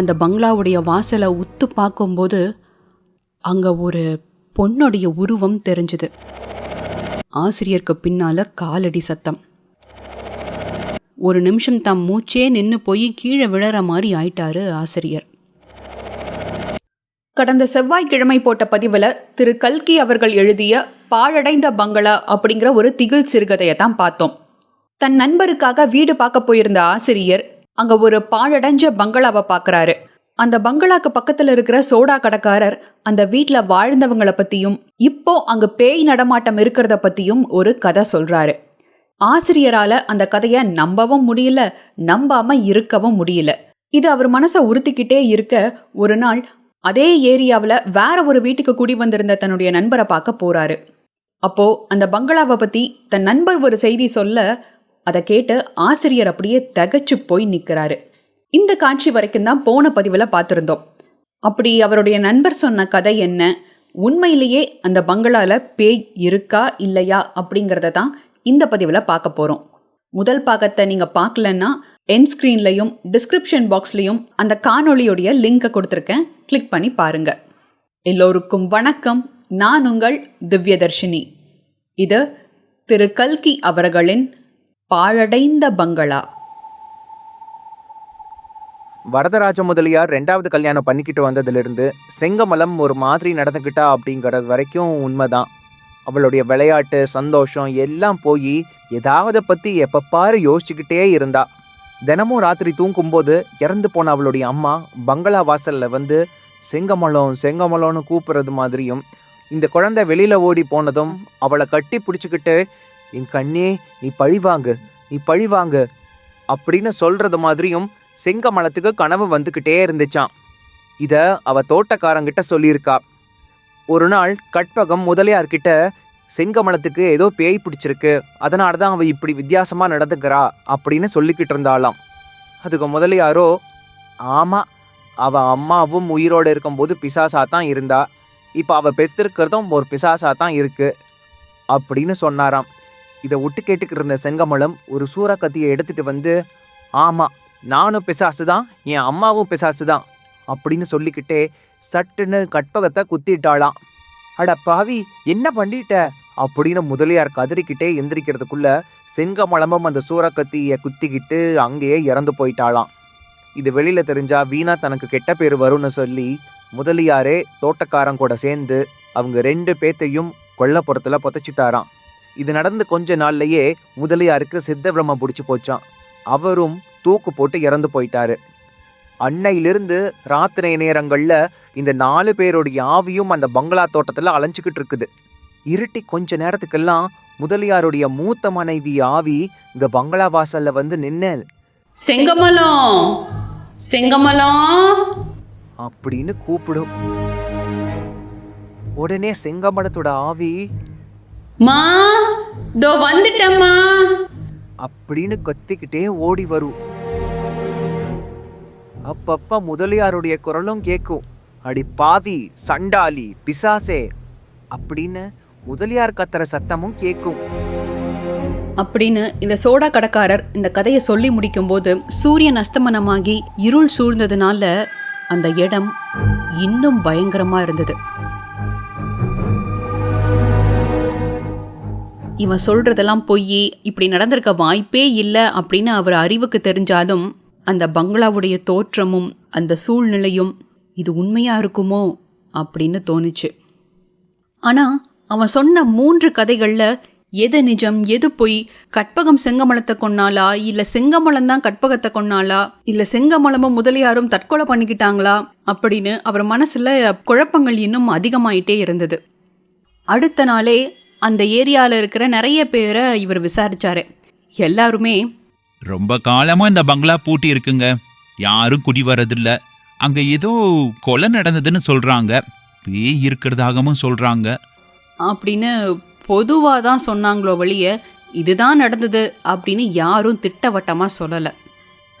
அந்த பங்களாவுடைய வாசலை உத்து பார்க்கும்போது அங்கே ஒரு பொண்ணுடைய உருவம் தெரிஞ்சுது. ஆசிரியருக்கு பின்னால் காலடி சத்தம். ஒரு நிமிஷம் தம் மூச்சே நின்று போய் கீழே விழற மாதிரி ஆயிட்டாரு ஆசிரியர். கடந்த செவ்வாய்க்கிழமை போட்ட பதிவில் திரு கல்கி அவர்கள் எழுதிய பாழடைந்த பங்களா அப்படிங்கிற ஒரு திகில் சிறுகதையை தான் பார்த்தோம். தன் நண்பருக்காக வீடு பார்க்க போயிருந்த ஆசிரியர் அங்க ஒரு பாழடைஞ்ச பங்களாவை பார்க்கறாரு அந்த பங்களாக்கு பக்கத்துல இருக்கிற சோடா கடைக்காரர் அந்த வீட்டில் வாழ்ந்தவங்களை பத்தியும் இப்போ அங்க பேய் நடமாட்டம் இருக்கிறத பத்தியும் ஒரு கதை சொல்றாரு. ஆசிரியரால அந்த கதையை நம்பவும் முடியல நம்பாம இருக்கவும் முடியல. இது அவர் மனசை உறுத்திக்கிட்டே இருக்க ஒரு நாள் அதே ஏரியாவில் வேற ஒரு வீட்டுக்கு குடி வந்திருந்த தன்னுடைய நண்பரை பார்க்க போறாரு. அப்போ அந்த பங்களாவை பத்தி தன் நண்பர் ஒரு செய்தி சொல்ல அதை கேட்டு ஆசிரியர் அப்படியே தகச்சு போய் நிற்கிறாரு இந்த காட்சி வரைக்கும் தான் போன பதிவில் பார்த்துருந்தோம். அப்படி அவருடைய நண்பர் சொன்ன கதை என்ன? உண்மையிலேயே அந்த பங்களால பேய் இருக்கா இல்லையா அப்படிங்கிறத தான் இந்த பதிவில் பார்க்க போகிறோம் முதல் பாகத்தை நீங்கள் பார்க்கலன்னா என் ஸ்க்ரீன்லையும் டிஸ்கிரிப்ஷன் பாக்ஸ்லையும் அந்த காணொளியுடைய லிங்கை கொடுத்துருக்கேன். கிளிக் பண்ணி பாருங்கள் எல்லோருக்கும் வணக்கம். நான் உங்கள் திவ்யதர்ஷினி. இது திரு கல்கி அவர்களின் பாழடைந்த பங்களா. வரதராஜ முதலியார் ரெண்டாவது கல்யாணம் பண்ணிக்கிட்டு வந்ததுலேருந்து செங்கமலம் ஒரு மாதிரி நடந்துக்கிட்டா அப்படிங்கிறது வரைக்கும் உண்மைதான். அவளுடைய விளையாட்டு சந்தோஷம் எல்லாம் போய் ஏதாவது பற்றி எப்பப்பாரு யோசிச்சுக்கிட்டே இருந்தா. தினமும் ராத்திரி தூங்கும்போது இறந்து போன அவளுடைய அம்மா பங்களா வாசலில் வந்து செங்கமலம் செங்கமலம்னு கூப்பிட்றது மாதிரியும் இந்த குழந்தை வெளியில் ஓடி போனதும் அவளை கட்டி பிடிச்சிக்கிட்டு என் கண்ணே நீ பழிவாங்க நீ பழிவாங்க அப்படின்னு சொல்கிறது மாதிரியும் செங்கமலத்துக்கு கனவு வந்துக்கிட்டே இருந்துச்சான் இதை அவ தோட்டக்காரங்கிட்ட சொல்லியிருக்கா. ஒரு நாள் கற்பகம் முதலியார்கிட்ட செங்கமலத்துக்கு ஏதோ பேய் பிடிச்சிருக்கு அதனால தான் அவள் இப்படி வித்தியாசமாக நடந்துக்கிறா அப்படின்னு சொல்லிக்கிட்டு இருந்தாளாம். அதுக்கு முதலியாரோ ஆமாம் அவள் அம்மாவும் உயிரோடு இருக்கும்போது பிசாசாக தான் இருந்தா இப்போ அவள் பெற்றிருக்கிறதும் ஒரு பிசாசாக தான் இருக்குது அப்படின்னு சொன்னாராம். இதை விட்டு கேட்டுக்கிட்டு இருந்த செங்கமலம் ஒரு சூறாக்கத்தியை எடுத்துகிட்டு வந்து ஆமாம் நானும் பிசாசு தான் என் அம்மாவும் பிசாசு தான் அப்படின்னு சொல்லிக்கிட்டே சட்டுன்னு கட்டகத்தை குத்திட்டாளாம். அட பாவி என்ன பண்ணிட்ட? அப்படின்னு முதலியார் கதறிக்கிட்டே எந்திரிக்கிறதுக்குள்ள செங்கமலமும் அந்த சூறக்கத்தியை குத்திக்கிட்டு அங்கேயே இறந்து போயிட்டாளாம். இது வெளியில் தெரிஞ்சா வீணா தனக்கு கெட்ட பேர் வரும்னு சொல்லி முதலியாரே தோட்டக்காரன் கூட சேர்ந்து அவங்க ரெண்டு பேத்தையும் கொல்லப்புறத்தில் புதைச்சிட்டாராம். இது நடந்து கொஞ்ச நாள்லயே முதலியாருக்கு சித்த பிரம்ம பிடிச்சி போச்சான் அவரும் தூக்கு போட்டு இறந்து போயிட்டாரு. அன்னையிலிருந்து ராத்திரி நேரங்கள்ல இந்த நாலு பேருடைய ஆவியும் அந்த பங்களா தோட்டத்துல அலைஞ்சுக்கிட்டு இருக்குது. இருட்டி கொஞ்ச நேரத்துக்கெல்லாம் முதலியாருடைய மூத்த மனைவி ஆவி இந்த பங்களா வாசல்ல வந்து நின்னு செங்கமலம்! செங்கமலம்! அப்படின்னு கூப்பிடும். உடனே செங்கமலத்தோட ஆவி மா தோ வந்துட்டம்மா. அப்படின்னு கத்திக்கிட்டே ஓடி வரும் அப்பப்ப முதலியாருடைய குரலும் கேட்கும் அடி பாவி சண்டாளி பிசாசே அப்படின்னு முதலியார் கத்துற சத்தமும் கேட்கும் அப்படின்னு இந்த சோடா கடைக்காரர் இந்த கதையை சொல்லி முடிக்கும்போது சூரியன் அஸ்தமனமாகி இருள் சூழ்ந்ததுனால அந்த இடம் இன்னும் பயங்கரமா இருந்தது. இவன் சொல்றதெல்லாம் பொய் இப்படி நடந்திருக்க வாய்ப்பே இல்லை அப்படின்னு அவர் அறிவுக்கு தெரிஞ்சாலும் அந்த பங்களாவுடைய தோற்றமும் அந்த சூழ்நிலையும் இது உண்மையா இருக்குமோ அப்படின்னு தோணுச்சு. ஆனா அவன் சொன்ன மூன்று கதைகளில் எது நிஜம் எது பொய் கற்பகம் செங்கமலத்தை கொன்னாலா இல்ல செங்கமலம் தான் கற்பகத்தை கொன்னாலா இல்ல செங்கமலமும் முதலியாரும் தற்கொலை பண்ணிக்கிட்டாங்களா அப்படின்னு அவர் மனசுல குழப்பங்கள் இன்னும் அதிகமாயிட்டே இருந்தது. அடுத்த நாளே அந்த ஏரியால இருக்கிற நிறைய பேரை இவர் விசாரிச்சாரு. எல்லாருமே ரொம்ப காலமா இந்த பங்களா பூட்டி இருக்குங்க. யாரும் குடி வரதில்ல. அங்க ஏதோ கொலை நடந்ததுன்னு சொல்றாங்க. பேய் இருக்கிறதாகவும் சொல்றாங்க. அப்படின்னு பொதுவாக தான் சொன்னாங்களோ வழிய இதுதான் நடந்தது அப்படின்னு யாரும் திட்டவட்டமாக சொல்லலை.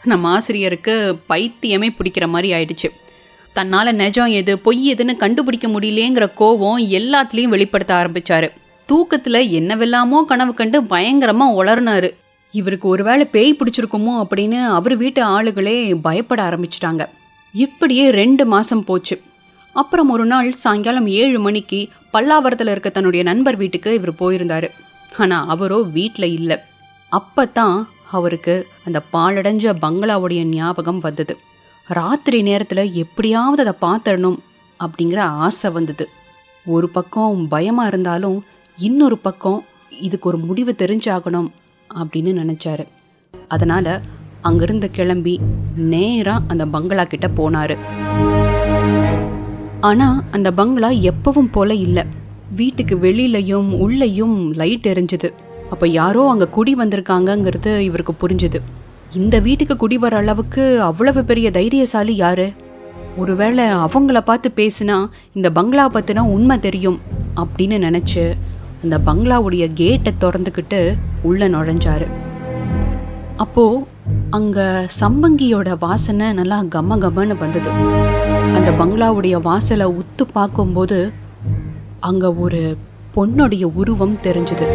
நம்ம ஆசிரியருக்கு பைத்தியமே பிடிக்கிற மாதிரி ஆயிடுச்சு. தன்னால் நிஜம் எது பொய் எதுன்னு கண்டுபிடிக்க முடியலேங்கிற கோவம் எல்லாத்துலேயும் வெளிப்படுத்த ஆரம்பிச்சாரு. தூக்கத்தில் என்னவெல்லாமோ கனவு கண்டு பயங்கரமாக உளர்னாரு இவருக்கு ஒருவேளை பேய் பிடிச்சிருக்குமோ அப்படின்னு அவர் வீட்டு ஆளுகளே பயப்பட ஆரம்பிச்சிட்டாங்க. இப்படியே ரெண்டு மாதம் போச்சு. அப்புறம் ஒரு நாள் சாயங்காலம் ஏழு மணிக்கு பல்லாவரத்தில் இருக்க தன்னுடைய நண்பர் வீட்டுக்கு இவர் போயிருந்தார். ஆனால் அவரோ வீட்டில் இல்லை. அப்போ தான் அவருக்கு அந்த பாழடைஞ்ச பங்களாவுடைய ஞாபகம் வந்தது. ராத்திரி நேரத்தில் எப்படியாவது அதை பார்த்துடணும் அப்படிங்கிற ஆசை வந்தது. ஒரு பக்கம் பயமாக இருந்தாலும் இன்னொரு பக்கம் இதுக்கு ஒரு முடிவு தெரிஞ்சாகணும் அப்படின்னு நினச்சாரு. அதனால் அங்கிருந்து கிளம்பி நேராக அந்த பங்களா கிட்ட போனார். ஆனால் அந்த பங்களா எப்பவும் போல இல்லை. வீட்டுக்கு வெளியிலையும் உள்ளேயும் லைட் எரிஞ்சுது. அப்போ யாரோ அங்கே குடி வந்திருக்காங்கங்கிறது இவருக்கு புரிஞ்சுது. இந்த வீட்டுக்கு குடி வர அளவுக்கு அவ்வளவு பெரிய தைரியசாலி யாரு? ஒருவேளை அவங்கள பார்த்து பேசினா இந்த பங்களா பற்றினா உண்மை தெரியும் அப்படின்னு நினச்சி அந்த பங்களாவுடைய கேட்டை திறந்துக்கிட்டு உள்ளே நுழைஞ்சாரு. அப்போ அங்க சம்பங்கியோட வாசனை நல்லா கம கமன்னு வந்தது. அந்த பங்களாவுடைய வாசலை உத்து பார்க்கும்போது அங்க ஒரு பொண்ணுடைய உருவம் தெரிஞ்சது.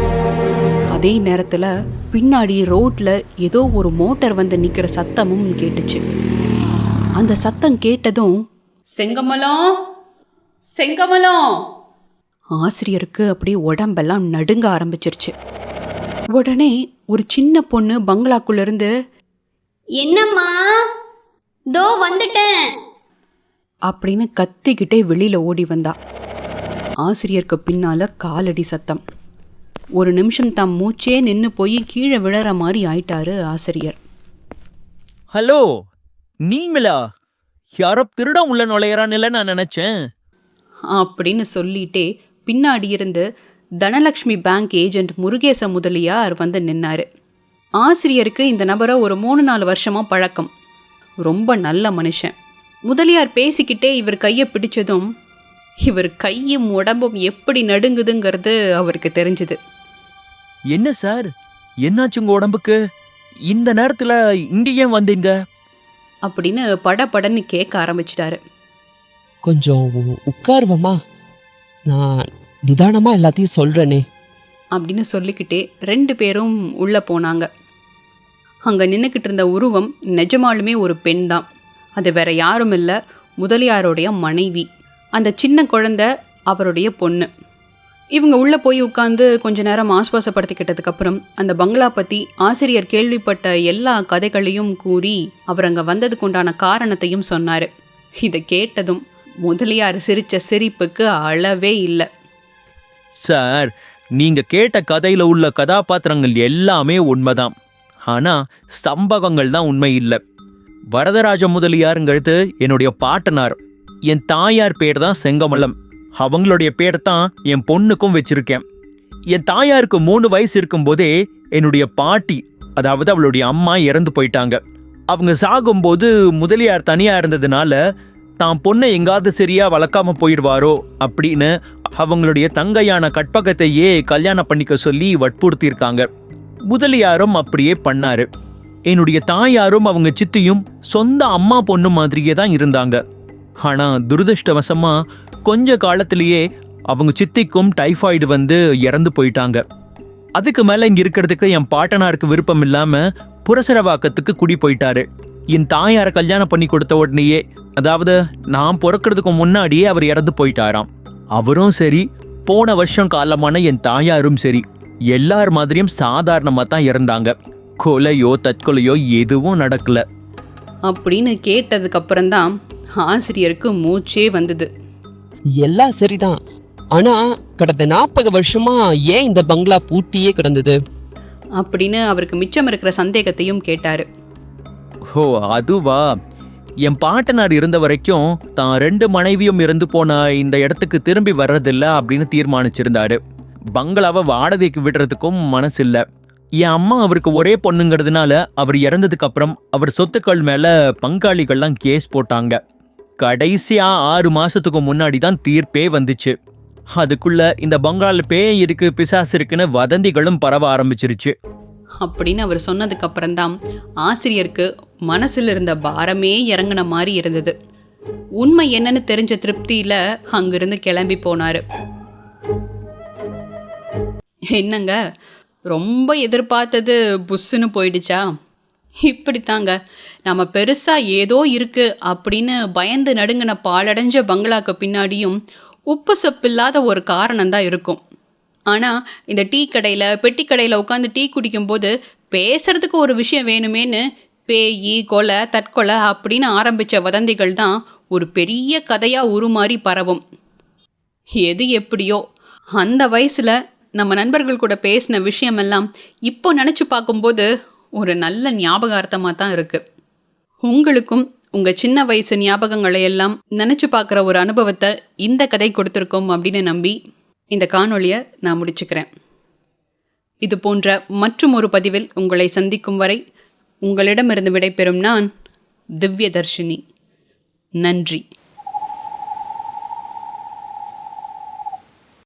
அதே நேரத்துல பின்னாடி ரோட்ல ஏதோ ஒரு மோட்டார் வந்து நிக்கிற சத்தமும் கேட்டுச்சு. அந்த சத்தம் கேட்டதும் செங்கமலம்! செங்கமலம்! ஆசிரியருக்கு அப்படியே உடம்பெல்லாம் நடுங்க ஆரம்பிச்சிருச்சு. உடனே ஒரு சின்ன பொண்ணு பங்களாக்குள்ள இருந்து என்னம்மா? தோ வந்துட்டேன். அப்படின்னு கத்திக்கிட்டே வெளியில ஓடி வந்தா. ஆசிரியருக்கு பின்னால காலடி சத்தம். ஒரு நிமிஷம் தாம் மூச்சே நின்று போய் கீழே விழற மாதிரி ஆயிட்டாரு ஆசிரியர். ஹலோ நீங்களா? யாரோ திருடம் உள்ள நுழையறான்னு நான் நினைச்சேன். அப்படின்னு சொல்லிட்டே பின்னாடி இருந்து தனலக்ஷ்மி பேங்க் ஏஜென்ட் முருகேச முதலியார் வந்து நின்னாரு. ஆசிரியருக்கு இந்த நபரை ஒரு மூணு நாலு வருஷமா பழக்கம். ரொம்ப நல்ல மனுஷன். முதலியார் பேசிக்கிட்டே இவர் கையை பிடிச்சதும் இவர் கையும் உடம்பும் எப்படி நடுங்குதுங்கிறது அவருக்கு தெரிஞ்சுது. என்ன சார்? என்னாச்சு உங்க உடம்புக்கு? இந்த நேரத்துல இங்க ஏன் வந்தீங்க? அப்படின்னு படபடன்னு கேட்க ஆரம்பிச்சிட்டாரு. கொஞ்சம் உட்காருவமா? நான் நிதானமா எல்லாத்தையும் சொல்றேனே. அப்படின்னு சொல்லிக்கிட்டே ரெண்டு பேரும் உள்ளே போனாங்க. அங்கே நின்றுக்கிட்டு இருந்த உருவம் நிஜமாலுமே ஒரு பெண் தான். அது வேற யாரும் இல்லை முதலியாருடைய மனைவி. அந்த சின்ன குழந்தை அவருடைய பொண்ணு. இவங்க உள்ளே போய் உட்காந்து கொஞ்ச நேரம் ஆஸ்வாசப்படுத்திக்கிட்டதுக்கப்புறம் அந்த பங்களா பற்றி ஆசிரியர் கேள்விப்பட்ட எல்லா கதைகளையும் கூறி அவர் அங்கே வந்ததுக்குண்டான காரணத்தையும் சொன்னார். இதை கேட்டதும் முதலியார் சிரித்த சிரிப்புக்கு அளவே இல்லை. சார் நீங்க கேட்ட கதையில உள்ள கதாபாத்திரங்கள் எல்லாமே உண்மைதான். ஆனா சம்பவங்கள் தான் உண்மை இல்லை. வரதராஜ முதலியாருங்கிறது என்னுடைய பாட்டனார். என் தாயார் பேர் தான் செங்கமலம். அவங்களுடைய பேர் தான் என் பொண்ணுக்கும் வச்சிருக்கேன். என் தாயாருக்கு மூணு வயசு இருக்கும்போதே என்னுடைய பாட்டி அதாவது அவளுடைய அம்மா இறந்து போயிட்டாங்க. அவங்க சாகும்போது முதலியார் தனியா இருந்ததுனால தான் பொண்ணை எங்காவது சரியா வளர்க்காம போயிடுவாரோ அப்படின்னு அவங்களுடைய தங்கையான கற்பகத்தையே கல்யாணம் பண்ணிக்க சொல்லி வற்புறுத்தியிருக்காங்க. முதலியாரும் அப்படியே பண்ணாரு. என்னுடைய தாயாரும் அவங்க சித்தியும் சொந்த அம்மா பொண்ணு மாதிரியே தான் இருந்தாங்க. ஆனா துரதிருஷ்டவசமா கொஞ்ச காலத்திலேயே அவங்க சித்திக்கும் டைஃபாய்டு வந்து இறந்து போயிட்டாங்க. அதுக்கு மேல இங்க இருக்கிறதுக்கு என் பாட்டனாருக்கு விருப்பம் இல்லாம புரசரவாக்கத்துக்கு குடி போயிட்டாரு. என் தாயாரை கல்யாணம் பண்ணி கொடுத்த உடனேயே அதாவது நான் பிறக்கிறதுக்கு முன்னாடியே அவர் இறந்து போயிட்டாராம். அவரும் சரி போன வருஷம் காலமான என் தாயாரும் சரி எல்லார் மாதிரியும் சாதாரணமா தான் இறந்தாங்க. கொலையோ தற்கொலையோ எதுவும் நடக்கல. அப்படின்னு கேட்டதுக்கப்புறம்தான் ஆசிரியருக்கு மூச்சே வந்தது. எல்லாம் சரிதான். ஆனா கடந்த நாற்பது வருஷமா ஏன் இந்த பங்களா பூட்டியே கிடந்தது? அப்படின்னு அவருக்கு மிச்சம் இருக்கிற சந்தேகத்தையும் கேட்டாரு. ஓ அதுவா? என் பாட்டனார் இருந்த வரைக்கும் தான் ரெண்டு மனைவியும் இறந்து போன இந்த இடத்துக்கு திரும்பி வர்றதில்ல அப்படின்னு தீர்மானிச்சிருந்தாரு. பங்களாவை வாடகைக்கு விடுறதுக்கும் மனசு இல்லை என் அம்மா அவருக்கு ஒரே பொண்ணுங்கிறதுனால அவர் இறந்ததுக்கு அப்புறம் அவர் சொத்துக்கள் மேல பங்காளிகள்லாம் கேஸ் போட்டாங்க. கடைசியா ஆறு மாசத்துக்கு முன்னாடி தான் தீர்ப்பே வந்துச்சு. அதுக்குள்ள இந்த பங்களால பேய் இருக்கு பிசாசு இருக்குன்னு வதந்திகளும் பரவ ஆரம்பிச்சிருச்சு. அப்படின்னு அவர் சொன்னதுக்கு அப்புறம்தான் ஆசிரியருக்கு மனசில் இருந்த பாரமே இறங்கின மாதிரி இருந்தது. உண்மை என்னன்னு தெரிஞ்ச திருப்தியில அங்கிருந்து கிளம்பி போனாரு. என்னங்க ரொம்ப எதிர்பார்த்தது புஷ்ஷுன்னு போயிடுச்சா? இப்படித்தாங்க. நம்ம பெருசாக ஏதோ இருக்கு அப்படின்னு பயந்து நடுங்கின பாலடைஞ்ச பங்களாக்கு பின்னாடியும் உப்பு சப்பில்லாத ஒரு காரணம் தான் இருக்கும். ஆனால் இந்த டீ கடையில் பெட்டி கடையில் உட்காந்து டீ குடிக்கும்போது பேசுறதுக்கு ஒரு விஷயம் வேணுமேன்னு பேய் கொலை தற்கொலை அப்படின்னு ஆரம்பித்த வதந்திகள் தான் ஒரு பெரிய கதையாக உருமாறி பரவும். எது எப்படியோ அந்த வயசில் நம்ம நண்பர்கள் கூட பேசின விஷயமெல்லாம் இப்போ நினச்சி பார்க்கும்போது ஒரு நல்ல ஞாபகார்த்தமாக தான் இருக்குது உங்களுக்கும் உங்கள் சின்ன வயசு ஞாபகங்களை எல்லாம் நினச்சி பார்க்குற ஒரு அனுபவத்தை இந்த கதை கொடுத்துருக்கோம் அப்படின்னு நம்பி இந்த காணொளியை நான் முடிச்சுக்கிறேன். இது போன்ற மற்றும் ஒரு பதிவில் உங்களை சந்திக்கும் வரை உங்களிடமிருந்து விடைபெறும் நான் திவ்யதர்ஷினி. நன்றி.